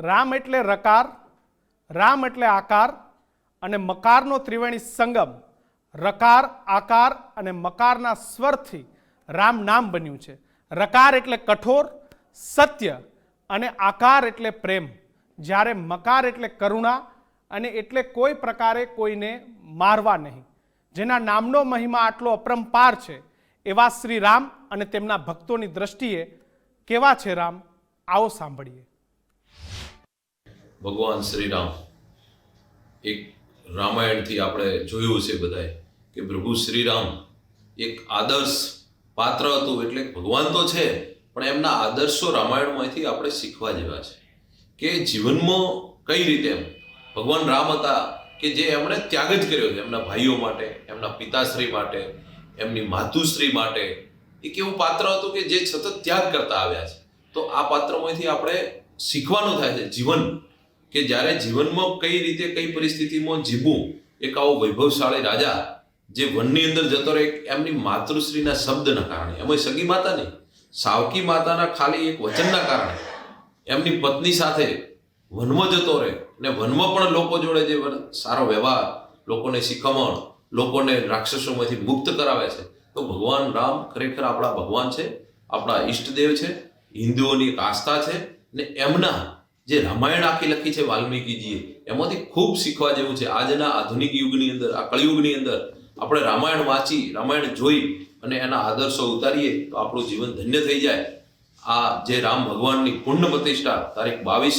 રામ એટલે રકાર, રામ એટલે આકાર અને મકારનો ત્રિવેણી સંગમ. રકાર, આકાર અને મકારના સ્વરથી રામ નામ બન્યું છે. રકાર એટલે કઠોર, સત્ય અને આકાર એટલે પ્રેમ. જ્યારે મકાર એટલે કરુણા અને એટલે કોઈ પ્રકારે કોઈને મારવા નહીં. જેના નામનો મહિમા આટલો અપરંપાર છે, એવા શ્રી રામ અને તેમના ભક્તોની દ્રષ્ટિએ કેવા છે રામ? આવો સાંભળીએ. ભગવાન શ્રી રામ એક રામાયણથી આપણે જોયું છે બધાએ કે પ્રભુ શ્રીરામ એક આદર્શ પાત્ર હતું, એટલે ભગવાન તો છે, પણ એમના આદર્શો રામાયણમાંથી આપણે શીખવા જેવા છે. કે જીવનમાં કઈ રીતે ભગવાન રામ હતા કે જે એમણે ત્યાગ જ કર્યો છે, એમના ભાઈઓ માટે, એમના પિતાશ્રી માટે, એમની માતુશ્રી માટે. એક એવું પાત્ર હતું કે જે સતત ત્યાગ કરતા આવ્યા છે. તો આ પાત્રમાંથી આપણે શીખવાનું થાય છે, જીવન. કે જ્યારે જીવનમાં કઈ રીતે કઈ પરિસ્થિતિમાં જીવવું, એક આવો વૈભવશાળી રાજા જે વનની અંદર જતો રહે, એમની માતૃશ્રીના શબ્દના કારણે એમાં સગી માતા નહીં, સાવકી માતાના ખાલી એક વચનના કારણે, એમની પત્ની સાથે વનમાં જતો રહે ને વનમાં પણ લોકો જોડે જે સારો વ્યવહાર, લોકોને શિખામણ લોકોને રાક્ષસોમાંથી મુક્ત કરાવે છે, તો ભગવાન રામ ખરેખર આપણા ભગવાન છે, આપણા ઈષ્ટદેવ છે, હિન્દુઓની એક આસ્થા છે ને એમના જે રામાયણ આખી લખી છે વાલ્મીકીજીએ, એમાંથી ખૂબ શીખવા જેવું છે. આજના આધુનિક યુગની અંદર, આ કળિયુગની અંદર આપણે રામાયણ વાંચી, રામાયણ જોઈ અને એના આદર્શો ઉતારીએ તો આપણું જીવન ધન્ય થઈ જાય. આ જે રામ ભગવાનની પુણ્ય પ્રતિષ્ઠા તારીખ બાવીસ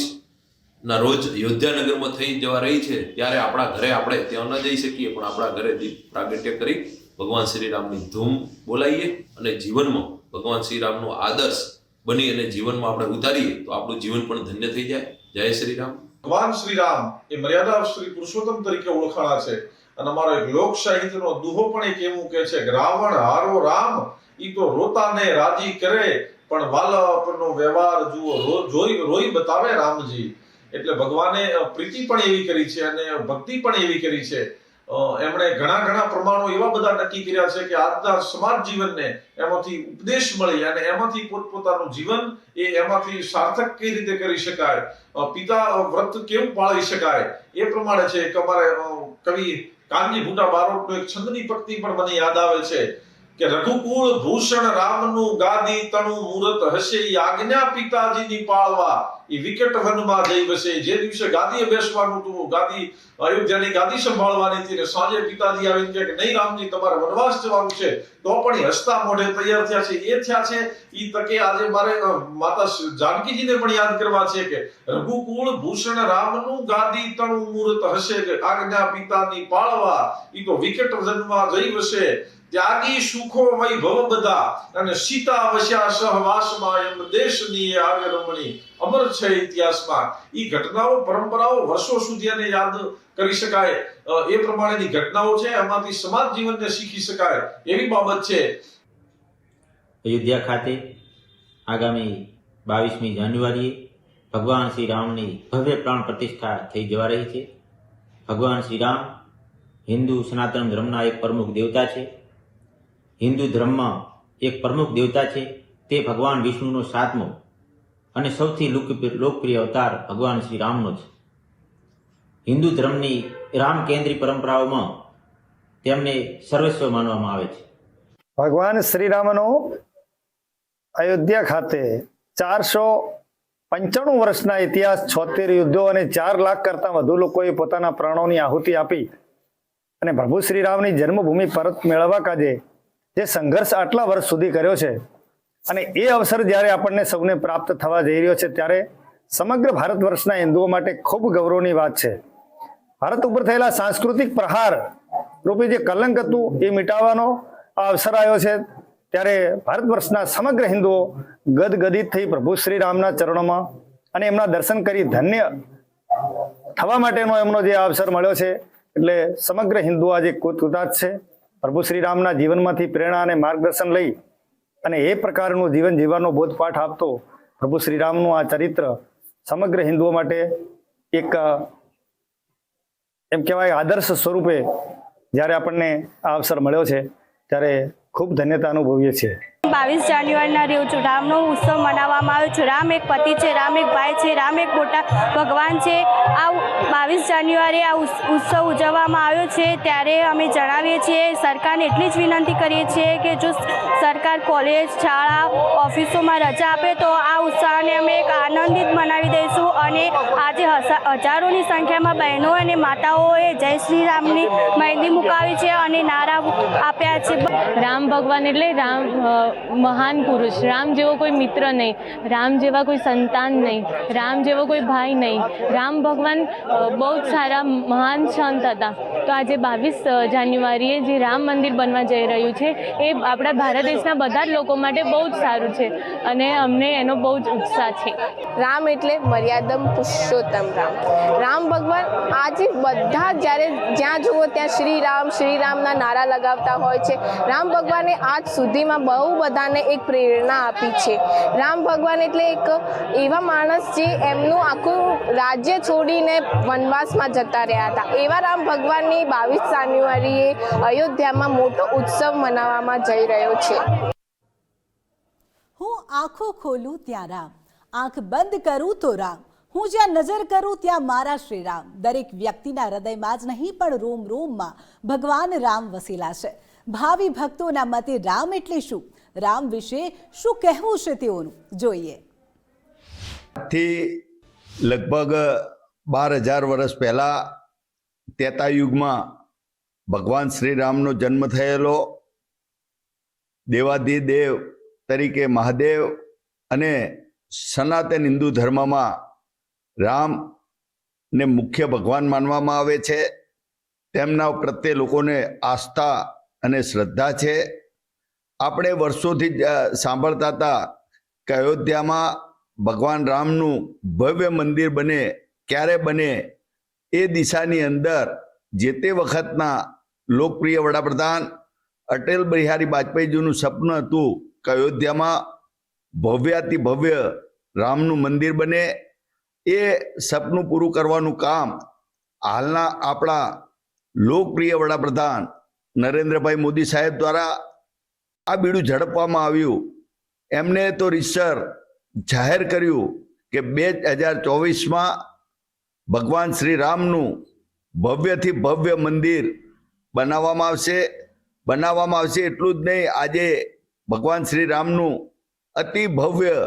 ના રોજ અયોધ્યાનગરમાં થઈ જવા રહી છે, ત્યારે આપણા ઘરે આપણે ત્યાં ન જઈ શકીએ, પણ આપણા ઘરે દીપ પ્રાગટ્ય કરી ભગવાન શ્રીરામની ધૂમ બોલાવીએ અને જીવનમાં ભગવાન શ્રીરામનો આદર્શ બની અને જીવનમાં આપણે ઉતારીએ, તો આપણું જીવન પણ ધન્ય થઈ જાય. જય શ્રી રામ. ભગવાન શ્રી રામ એ મર્યાદા શ્રી પુરુષોત્તમ તરીકે ઓળખાણા છે. અને અમારો એક લોક સાહિત્યનો દુહો પણ એક એવું કહે છે કે રાવણ હારો રામ, ઈ તો રોતાને રાજી કરે, પણ વાલપનો વ્યવહાર જુઓ જોઈ, રોઈ બતાવે રામજી. એટલે ભગવાને પ્રીતિ પણ એવી કરી છે અને ભક્તિ પણ એવી કરી છે. એમણે ઘણા ઘણા પ્રમાણો એવા બધા નક્કી કર્યા છે કે આજના સમાજ જીવનને એમાંથી ઉપદેશ મળી અને એમાંથી પોતપોતાનું જીવન એ એમાંથી સાર્થક કઈ રીતે કરી શકાય પિતા વ્રત કેવું પાળી શકાય એ પ્રમાણે છે કે અમારે કવિ કાનજી ભૂટા બારોટનો એક છંદની પક્તિ પણ મને યાદ આવે છે કે રઘુકુળ ભૂષણ રામનું ગાદી તણું મૂરત હશે આજ્ઞા પિતાજીની પાળવા એ વિકેટ રનમાં જઈ વસે. જે દિવસે ગાદીએ બેસવાનું હતું, ગાદી, અયોધ્યાની ગાદી સંભાળવાની હતી ને સાંજે પિતાજી આવીને કે, નહીં રામજી, તમારે વનવાસ જવાનું છે. તો પણ હસતા મોઢે તૈયાર થયા છે. એ થયા છે એ તકે આજે મારે માતા જાનકીજીને પણ યાદ કરવા છે કે, રઘુકુળ ભૂષણ રામનું ગાદી તણું મૂરત હશે. કે, આજ્ઞા પિતાની પાળવા. એ તો વિકેટ રનમાં જઈ વસે. ત્યાગી સુખો વૈભવ બધા અને સીતા વસ્યા સહવાસમાં એમ દેશની આર્ય રમણી અમર છે ઇતિહાસમાં. એ ઘટનાઓ, પરંપરાઓ વર્ષો સુધી એને યાદ કરી શકાય. એ પ્રમાણેની ઘટનાઓ છે, એમાંથી સમાજ જીવનને શીખી શકાય એવી બાબત છે. અયોધ્યા ખાતે આગામી બાવીસમી જાન્યુઆરીએ ભગવાન શ્રી રામની ભવ્ય પ્રાણ પ્રતિષ્ઠા થઈ જવા રહી છે. ભગવાન શ્રી રામ હિન્દુ સનાતન ધર્મના એક પ્રમુખ દેવતા છે. હિન્દુ ધર્મમાં એક પ્રમુખ દેવતા છે, તે ભગવાન વિષ્ણુનો સાતમો અને સૌથી લોકપ્રિય અવતાર ભગવાન શ્રી રામનો છે. હિન્દુ ધર્મની રામ કેન્દ્રી પરંપરાઓમાં તેમને સર્વસ્વ માનવામાં આવે છે. ભગવાન શ્રીરામનો અયોધ્યા ખાતે ચારસો પંચાણું વર્ષના ઇતિહાસ, છોતેર યુદ્ધો અને ચાર લાખ કરતાં વધુ લોકોએ પોતાના પ્રાણોની આહુતિ આપી અને પ્રભુ શ્રીરામની જન્મભૂમિ પરત મેળવવા કાજે જે સંઘર્ષ આટલા વર્ષ સુધી કર્યો છે અને એ અવસર જ્યારે આપણને સૌને પ્રાપ્ત થવા જઈ રહ્યો છે ત્યારે સમગ્ર ભારત વર્ષના હિન્દુઓ માટે ખૂબ ગૌરવની વાત છે. ભારત ઉપર થયેલા સાંસ્કૃતિક પ્રહાર રૂપે જે કલંક હતું એ મિટાવવાનો આ અવસર આવ્યો છે. ત્યારે ભારત વર્ષના સમગ્ર હિન્દુઓ ગદગદિત થઈ પ્રભુ શ્રી રામના ચરણોમાં અને એમના દર્શન કરી ધન્ય થવા માટેનો એમનો જે અવસર મળ્યો છે. એટલે સમગ્ર હિન્દુ આજે કૃતાર્થ છે. પ્રભુ શ્રી રામના જીવનમાંથી પ્રેરણા અને માર્ગદર્શન લઈ અને એ પ્રકારનું જીવન જીવવાનો બોધપાઠ આપતો પ્રભુ શ્રીરામનું આ ચરિત્ર સમગ્ર હિન્દુઓ માટે એક એમ કહેવાય આદર્શ સ્વરૂપે જ્યારે આપણને આ અવસર મળ્યો છે, ત્યારે ખૂબ ધન્યતા અનુભવીએ છીએ. બાવીસ જાન્યુઆરીના રોજ રામનો ઉત્સવ મનાવવામાં આવ્યો છે. રામ એક પતિ છે, રામ એક ભાઈ છે, રામ એક મોટા ભગવાન છે. આ બાવીસ જાન્યુઆરી આ ઉત્સવ ઉજવવામાં આવ્યો છે. ત્યારે અમે જણાવીએ છીએ, સરકારને એટલી જ વિનંતી કરીએ છીએ કે જો સરકાર કોલેજ, શાળા, ઓફિસોમાં રજા આપે તો આ ઉત્સાહને અમે એક આનંદિત મનાવી દઈશું અને આજે હજારોની સંખ્યામાં બહેનો અને માતાઓએ જય શ્રી રામની મહેંદી મુકાવી છે અને નારા આપ્યા છે. રામ ભગવાન એટલે રામ મહાન પુરુષ. રામ જેવો કોઈ મિત્ર નહીં. રામ જેવા કોઈ સંતાન નહીં. રામ જેવો કોઈ ભાઈ નહીં. રામ ભગવાન બહુ જ સારા, મહાન સંત હતા. તો આજે બાવીસ જાન્યુઆરીએ જે રામ મંદિર બનવા જઈ રહ્યું છે, એ આપણા ભારત દેશના બધા જ લોકો માટે બહુ જ સારું છે અને અમને એનો બહુ જ ઉત્સાહ છે. રામ એટલે મર્યાદમ પુરુષોત્તમ રામ. રામ ભગવાન આજે બધા જ્યારે જ્યાં જુઓ ત્યાં શ્રી રામ શ્રી રામના નારા લગાવતા હોય છે. રામ ભગવાને આજ સુધીમાં બહુ બધાને એક પ્રેરણા આપી છે. રામ ભગવાન એટલે એક એવા માણસ જે એમનું આખું રાજ્ય છોડીને વનવાસમાં જતા રહ્યા હતા. એવા રામ ભગવાનની બાવીસ જાન્યુઆરીએ અયોધ્યામાં મોટો ઉત્સવ મનાવવામાં જઈ રહ્યો છે. હું આંખો ખોલું ત્યાં રામ, આંખ બંધ કરું તો રામ. હું જ્યાં નજર કરું ત્યાં મારા શ્રી રામ. દરેક વ્યક્તિના હૃદયમાં જ નહીં, પણ રોમ રોમમાં ભગવાન રામ વસેલા છે. ભાવિ ભક્તોના મતે રામ એટલે શું? રામ વિશે શું કહેવું છે તેઓનું? જોઈએ. થી લગભગ બાર હજાર વર્ષ પહેલાં તેતા યુગમાં ભગવાન શ્રી રામનો જન્મ થયેલો દેવાધિદેવ તરીકે મહાદેવ અને સનાતન હિન્દુ ધર્મમાં રામને મુખ્ય ભગવાન માનવામાં આવે છે. તેમના પ્રત્યે લોકોને આસ્થા અને શ્રદ્ધા છે. આપણે વર્ષોથી સાંભળતા હતા કે અયોધ્યામાં ભગવાન રામનું ભવ્ય મંદિર બને, ક્યારે બને, એ દિશાની અંદર જે તે વખતના લોકપ્રિય વડાપ્રધાન અટલ બિહારી વાજપેયીજીનું સપનું હતું કે અયોધ્યામાં ભવ્યાતિ ભવ્ય રામનું મંદિર બને, એ સપનું પૂરું કરવાનું કામ હાલના આપણા લોકપ્રિય વડાપ્રધાન નરેન્દ્રભાઈ મોદી સાહેબ દ્વારા આ બીડું ઝડપવામાં આવ્યું. એમને તો રીસર જાહેર કર્યું કે બે હજાર ચોવીસમાં ભગવાન શ્રી રામનું ભવ્યથી ભવ્ય મંદિર બનાવવામાં આવશે. બનાવવામાં આવશે એટલું જ નહીં, આજે ભગવાન શ્રી રામનું અતિ ભવ્ય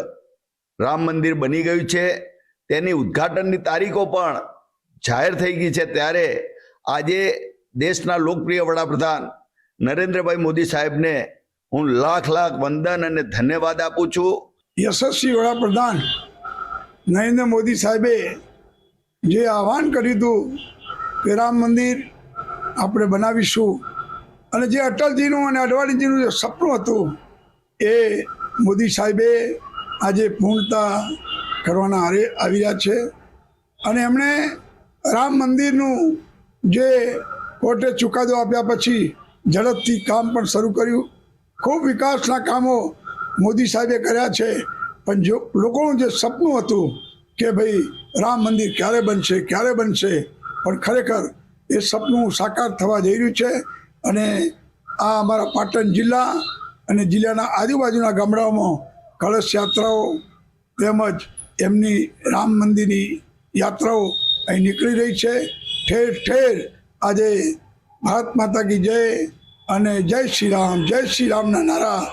રામ મંદિર બની ગયું છે. તેની ઉદ્ઘાટનની તારીખો પણ જાહેર થઈ ગઈ છે. ત્યારે આજે દેશના લોકપ્રિય વડાપ્રધાન નરેન્દ્રભાઈ મોદી સાહેબને હું લાખ લાખ વંદન અને ધન્યવાદ આપું છું. યશસ્વી વડાપ્રધાન નરેન્દ્ર મોદી સાહેબે જે આહવાન કર્યું હતું કે રામ મંદિર આપણે બનાવીશું અને જે અટલજીનું અને અડવાણીજીનું જે સપનું હતું એ મોદી સાહેબે આજે પૂર્ણતા કરવાના આવી રહ્યા છે. અને એમણે રામ મંદિરનું જે કોર્ટે ચુકાદો આપ્યા પછી ઝડપથી કામ પણ શરૂ કર્યું. ખૂબ વિકાસના કામો મોદી સાહેબે કર્યા છે. પણ જો લોકોનું જે સપનું હતું કે ભાઈ રામ મંદિર ક્યારે બનશે ક્યારે બનશે, પણ ખરેખર એ સપનું સાકાર થવા જઈ રહ્યું છે અને આ અમારા પાટણ જિલ્લા અને જિલ્લાના આજુબાજુના ગામડાઓમાં કળશ યાત્રાઓ તેમજ એમની રામ મંદિરની યાત્રાઓ અહીં નીકળી રહી છે. ઠેર ઠેર આજે ભારત માતા કી જય અને જય શ્રી રામ, જય શ્રી રામના નારા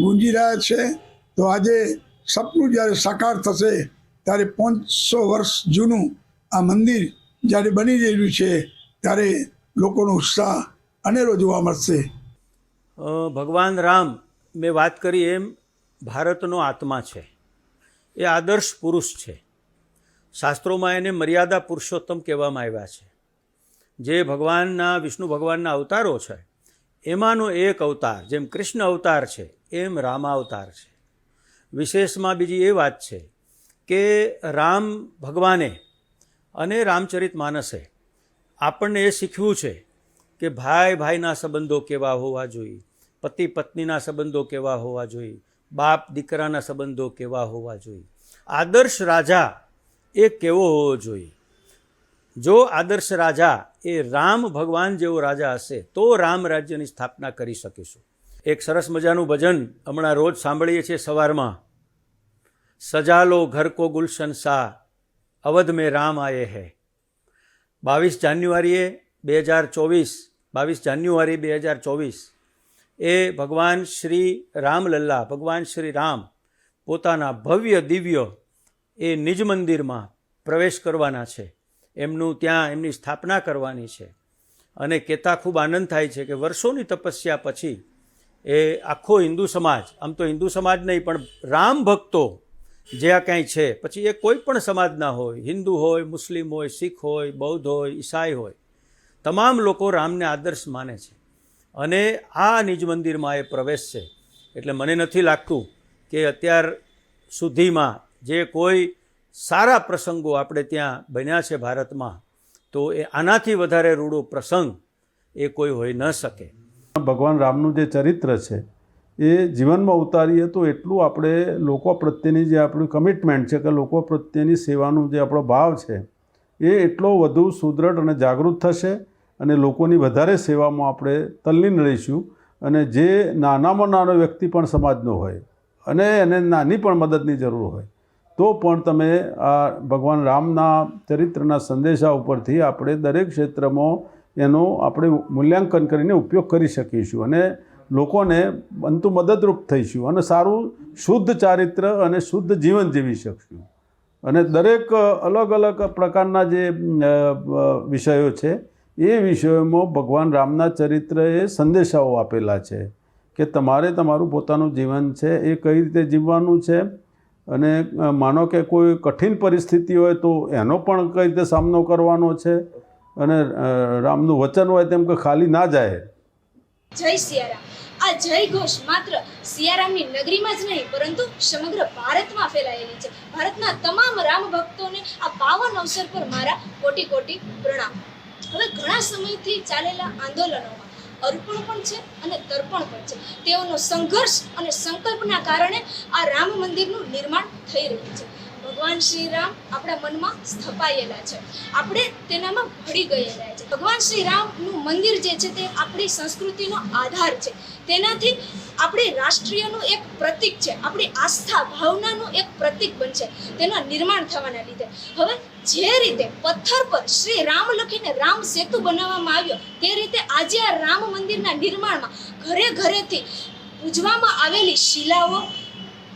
ગુંજી રહ્યા છે. તો આજે સપનું જ્યારે સાકાર થશે, ત્યારે પાંચસો વર્ષ જૂનું આ મંદિર જ્યારે બની રહેલું છે, ત્યારે લોકોનો ઉત્સાહ અનેરો જોવા મળશે. ભગવાન રામ, મેં વાત કરી એમ, ભારતનો આત્મા છે. એ આદર્શ પુરુષ છે. શાસ્ત્રોમાં એને મર્યાદા પુરુષોત્તમ કહેવામાં આવ્યા છે. જે ભગવાનના, વિષ્ણુ ભગવાનના અવતારો છે એમાંનો એક અવતાર, જેમ કૃષ્ણ અવતાર છે, એમ રામાવતાર છે. વિશેષમાં બીજી એ વાત છે કે રામ ભગવાને અને રામચરિત માનસે આપણને એ શીખવ્યું છે કે ભાઈ ભાઈના સંબંધો કેવા હોવા જોઈએ, પતિ પત્નીના સંબંધો કેવા હોવા જોઈએ, બાપ દીકરાના સંબંધો કેવા હોવા જોઈએ. આદર્શ રાજા એ કેવો હોવો જોઈએ? જો આદર્શ રાજા એ રામ ભગવાન જેવો રાજા હશે, તો રામ રાજ્યની સ્થાપના કરી શકીશું. એક સરસ મજાનું ભજન હમણાં રોજ સાંભળીએ છીએ સવારમાં. સજાલો ઘર કો ગુલશન શાહ અવધ મેં રામ આયે હૈ. બાવીસ જાન્યુઆરીએ બે હજાર ચોવીસ, બાવીસ જાન્યુઆરી બે હજાર ચોવીસ, એ ભગવાન શ્રી રામલલ્લા, ભગવાન શ્રી રામ પોતાના ભવ્ય દિવ્ય એ નિજ મંદિરમાં પ્રવેશ કરવાના છે. એમનું ત્યાં એમની સ્થાપના કરવાની છે. અને કહેતા ખૂબ આનંદ થાય છે કે વર્ષોની તપસ્યા પછી એ આખો હિન્દુ સમાજ, આમ તો હિન્દુ સમાજ નહીં, પણ રામ ભક્તો જે આ કાંઈ છે, પછી એ કોઈ પણ સમાજના હોય, હિન્દુ હોય, મુસ્લિમ હોય, શીખ હોય, બૌદ્ધ હોય, ઈસાઈ હોય, તમામ લોકો રામને આદર્શ માને છે. અને આ નિજ મંદિરમાં એ પ્રવેશ છે. એટલે મને નથી લાગતું કે અત્યાર સુધીમાં જે કોઈ સારા પ્રસંગો આપણે ત્યાં બન્યા છે ભારતમાં, તો એ આનાથી વધારે રૂડો પ્રસંગ એ કોઈ હોઈ ન શકે. ભગવાન રામનું જે ચરિત્ર છે, એ જીવનમાં ઉતારીએ તો એટલું આપણે લોકો પ્રત્યેની જે આપણી કમિટમેન્ટ છે કે લોકો પ્રત્યેની સેવાનું જે આપણો ભાવ છે, એ એટલો વધુ સુદૃઢ અને જાગૃત થશે અને લોકોની વધારે સેવામાં આપણે તલ્લીન રહીશું અને જે નાનામાં નાનો વ્યક્તિ પણ સમાજનો હોય અને એને નાની પણ મદદની જરૂર હોય તો પણ તમે આ ભગવાન રામના ચરિત્રના સંદેશા ઉપરથી આપણે દરેક ક્ષેત્રમાં એનો આપણે મૂલ્યાંકન કરીને ઉપયોગ કરી શકીશું અને લોકોને બનતું મદદરૂપ થઈશું અને સારું શુદ્ધ ચારિત્ર અને શુદ્ધ જીવન જીવી શકશું. અને દરેક અલગ અલગ પ્રકારના જે વિષયો છે, એ વિષયોમાં ભગવાન રામના ચરિત્રએ સંદેશાઓ આપેલા છે કે તમારે તમારું પોતાનું જીવન છે, એ કઈ રીતે જીવવાનું છે અને માનો કે કોઈ કઠિન પરિસ્થિતિ હોય તો એનો પણ કઈ રીતે સામનો કરવાનો છે? અને રામનું વચન હોય તેમ કે ખાલી ના જાય? જય સિયારામ. આ જય ઘોષ માત્ર સિયારામની નગરીમાં જ નહીં, પરંતુ સમગ્ર ભારતમાં ફેલાયેલી છે. ભારતના તમામ રામ ભક્તોને આ પાવન અવસર પર મારા કોટી કોટી પ્રણામ. હવે ઘણા સમયથી ચાલેલા આંદોલનોમાં અર્પણ પણ છે અને તર્પણ પણ છે. તેઓનો સંઘર્ષ અને સંકલ્પના કારણે આ રામ મંદિરનું નિર્માણ થઈ રહ્યું છે. ભગવાન શ્રી રામ આપણા મનમાં સ્થપાયેલા છે. આપણે તેનામાં ભળી ગયેલા છે. ભગવાન શ્રી રામનું મંદિર જે છે તે આપણી સંસ્કૃતિનો આધાર છે. તેનાથી આપણી રાષ્ટ્રીયનું એક પ્રતીક છે. આપણી આસ્થા, ભાવનાનું એક પ્રતીક બનશે. તેના નિર્માણ થવાના લીધે. હવે જે રીતે પથ્થર પર શ્રી રામ લખીને રામ સેતુ બનાવવામાં આવ્યો, તે રીતે આજે આ રામ મંદિરના નિર્માણમાં ઘરે ઘરેથી પૂજવામાં આવેલી શિલાઓ,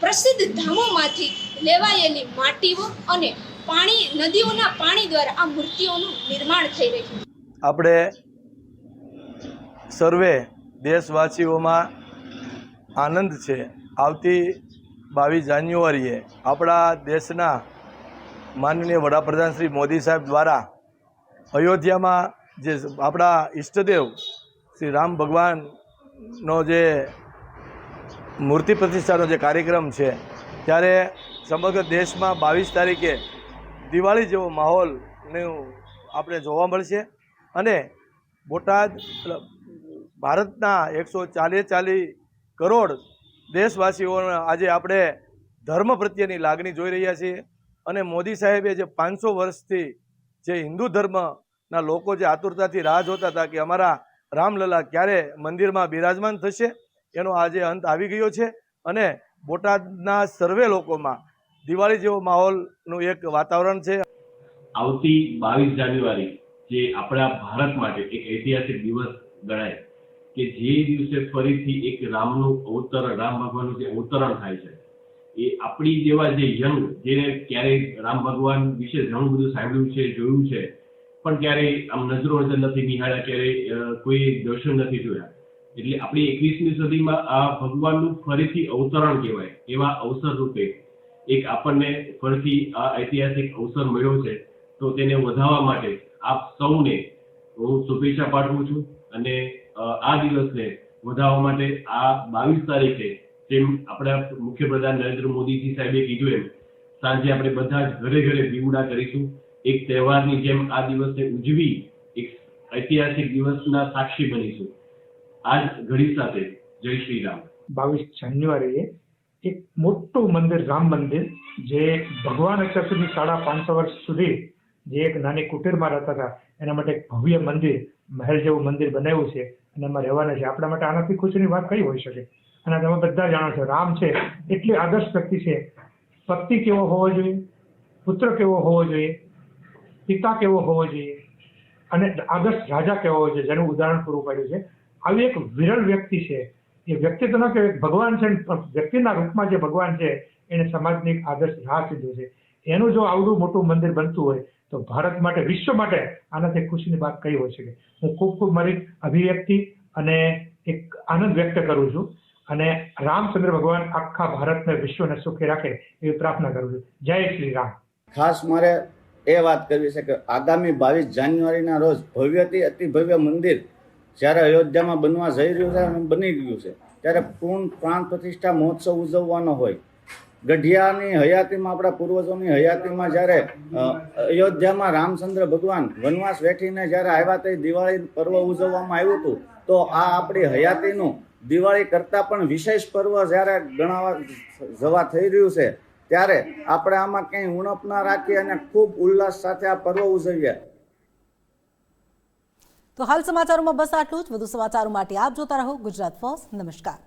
પ્રસિદ્ધ ધામોમાંથી લેવાયેલી માટીઓ અને પાણી, નદીઓના પાણી દ્વારા આ મૂર્તિઓનું નિર્માણ થઈ રહ્યું. આપણે સર્વે દેશવાસીઓમાં આનંદ છે. આવતી બાવીસ જાન્યુઆરીએ આપણા દેશના માનનીય વડાપ્રધાન શ્રી મોદી સાહેબ દ્વારા અયોધ્યામાં જે આપણા ઈષ્ટદેવ શ્રી રામ ભગવાનનો જે મૂર્તિ પ્રતિષ્ઠાનો જે કાર્યક્રમ છે, ત્યારે સમગ્ર દેશમાં બાવીસ તારીખે દિવાળી જેવો માહોલનું આપણે જોવા મળશે અને બોટાદ ભારતના એકસો ચાલીસ ચાલીસ કરોડ દેશવાસીઓને આજે આપણે ધર્મ પ્રત્યેની લાગણી જોઈ રહ્યા છીએ. અને મોદી સાહેબે જે પાંચસો વર્ષથી જે હિન્દુ ધર્મના લોકો જે આતુરતાથી રાહ જોતા હતા કે અમારા રામલલા ક્યારે મંદિરમાં બિરાજમાન થશે, એનો આજે અંત આવી ગયો છે. અને બોટાદના સર્વે લોકોમાં દિવાળી જેવો માહોલનું એક વાતાવરણ છે. આવતી બાવીસ જાન્યુઆરી જે આપણા ભારત માટે એક ઐતિહાસિક દિવસ ગણાય કે જે દિવસે ફરીથી એક રામનું અવતરણ, રામ ભગવાનનું જે અવતરણ થાય છે એ આપણી જેવા જે યંગ જેને ક્યારેય રામ ભગવાન વિશે ઘણું બધું સાંભળ્યું છે, જોયું છે, પણ ક્યારેય આમ નજરો નજર નથી નિહાળ્યા ક્યારેય કોઈ દર્શન નથી જોયા. એટલે આપણી એકવીસમી સદીમાં આ ભગવાનનું ફરીથી અવતરણ કહેવાય, એવા અવસર રૂપે એક આપણને ફરીથી આ ઐતિહાસિક અવસર મળ્યો છે. તો તેને વધાવવા માટે આપ સૌને હું શુભેચ્છા પાઠવું છું અને આ દિવસને વધાવવા માટે આ બાવીસ તારીખે જેમ આપણા મુખ્યપ્રધાન નરેન્દ્ર મોદીજી સાહેબે કીધું એમ, સાંજે આપણે બધા જ ઘરે ઘરે દીવડા કરીશું. એક તહેવારની જેમ આ દિવસને ઉજવી એક ઐતિહાસિક દિવસના સાક્ષી બનીશું. આજ ઘડી સાથે જય શ્રી રામ. બાવીસ જાન્યુઆરીએ એક મોટું મંદિર, રામ મંદિર, જે ભગવાન અત્યાર સુધી સાડા પાંચસો વર્ષ સુધી જે એક નાની કુટીરમાં રહેતા હતા, એના માટે એક ભવ્ય મંદિર, મહેલ જેવું મંદિર બનાવ્યું છે. અને એમાં રહેવાના છે. આપણા માટે આનાથી ખુશીની વાત કઈ હોઈ શકે? અને તમે બધા જાણો છો, રામ છે, એટલી આદર્શ વ્યક્તિ છે. પતિ કેવો હોવો જોઈએ? પુત્ર કેવો હોવો જોઈએ? પિતા કેવો હોવો જોઈએ? અને આદર્શ રાજા કેવો હોવો જોઈએ? જેનું ઉદાહરણ પૂરું પાડ્યું છે. આવી એક વિરલ વ્યક્તિ છે. એ વ્યક્તિ તો ન કે ભગવાન છે વ્યક્તિના રૂપમાં જે ભગવાન છે, એને સમાજની એક આદર્શ રાહ સીધું છે. એનું જો આવડું મોટું મંદિર બનતું હોય, તો ભારત માટે, વિશ્વ માટે આનાથી ખુશીની વાત કઈ હોઈ શકે? હું ખૂબ ખૂબ મારી અભિવ્યક્તિ અને એક આનંદ વ્યક્ત કરું છું. અને રામચંદ્ર ભગવાન આખા ભારતને વિશ્વને સુખી રાખે એવી પ્રાર્થના કરું છું. જય શ્રી રામ. ખાસ મારે એ વાત કરવી છે કે આગામી બાવીસ જાન્યુઆરીના રોજ ભવ્યથી અતિ ભવ્ય મંદિર જ્યારે અયોધ્યામાં બનવા જઈ રહ્યું છે અને બની ગયું છે, ત્યારે પૂર્ણ પ્રાણ પ્રતિષ્ઠા મહોત્સવ ઉજવવાનો હોય. ગઢિયાની હયાતીમાં, આપણા પૂર્વજોની હયાતીમાં જ્યારે અયોધ્યામાં રામચંદ્ર ભગવાન વનવાસ વેઠીને જ્યારે આવ્યા તે દિવાળી પર્વ ઉજવવામાં આવ્યું હતું, તો આ આપણી હયાતીનું દિવાળી કરતાં પણ વિશેષ પર્વ જ્યારે ગણાવા જવા થઈ રહ્યું છે, ત્યારે આપણે આમાં કંઈ ઉણપ ના રાખીએ અને ખૂબ ઉલ્લાસ સાથે આ પર્વ ઉજવીએ. તો હાલ સમાચારોમાં બસ આટલું જ. વધુ સમાચારો માટે આપ જોતા રહો ગુજરાત ફર્સ્ટ. નમસ્કાર.